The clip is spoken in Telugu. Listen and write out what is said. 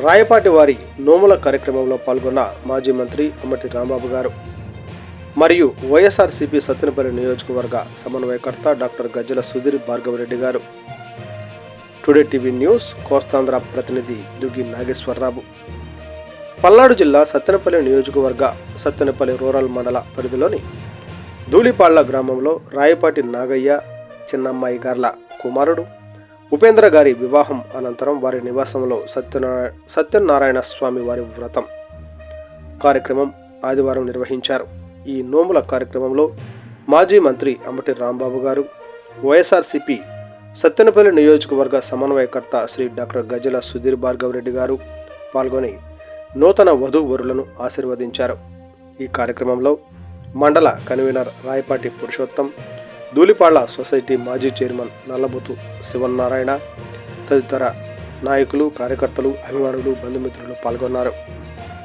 రాయపాటి వారి నోముల కార్యక్రమంలో పాల్గొన్న మాజీ మంత్రి అమ్మటి రాంబాబు గారు. మరియు వైఎస్ఆర్సీపీ సత్తెనపల్లి నియోజకవర్గ సమన్వయకర్త డాక్టర్ గజ్జల సుధీర్ భార్గవరెడ్డి గారు. టుడే టీవీ న్యూస్ కోస్తాంధ్ర ప్రతినిధి దుగ్గి నాగేశ్వరరావు. పల్నాడు జిల్లా సత్తెనపల్లి నియోజకవర్గ సత్తెనపల్లి రూరల్ మండల పరిధిలోని ధూళిపాళ్ళ గ్రామంలో రాయపాటి నాగయ్య చిన్నమ్మాయి గార్ల కుమారుడు ఉపేంద్ర గారి వివాహం అనంతరం వారి నివాసంలో సత్యనారాయణ సత్యనారాయణ స్వామి వారి వ్రతం కార్యక్రమం ఆదివారం నిర్వహించారు. ఈ నోముల కార్యక్రమంలో మాజీ మంత్రి అమ్మటి రాంబాబు గారు వైఎస్ఆర్సిపి సత్తెనపల్లి నియోజకవర్గ సమన్వయకర్త శ్రీ డాక్టర్ గజల సుధీర్ భార్గవ్ రెడ్డి గారు పాల్గొని నూతన వధూవరులను ఆశీర్వదించారు. ఈ కార్యక్రమంలో మండల కన్వీనర్ రాయపాటి పురుషోత్తం ధూళిపాళ్ళ సొసైటీ మాజీ చైర్మన్ నల్లబుతు శివన్నారాయణ తదితర నాయకులు కార్యకర్తలు అభిమానులు బంధుమిత్రులు పాల్గొన్నారు.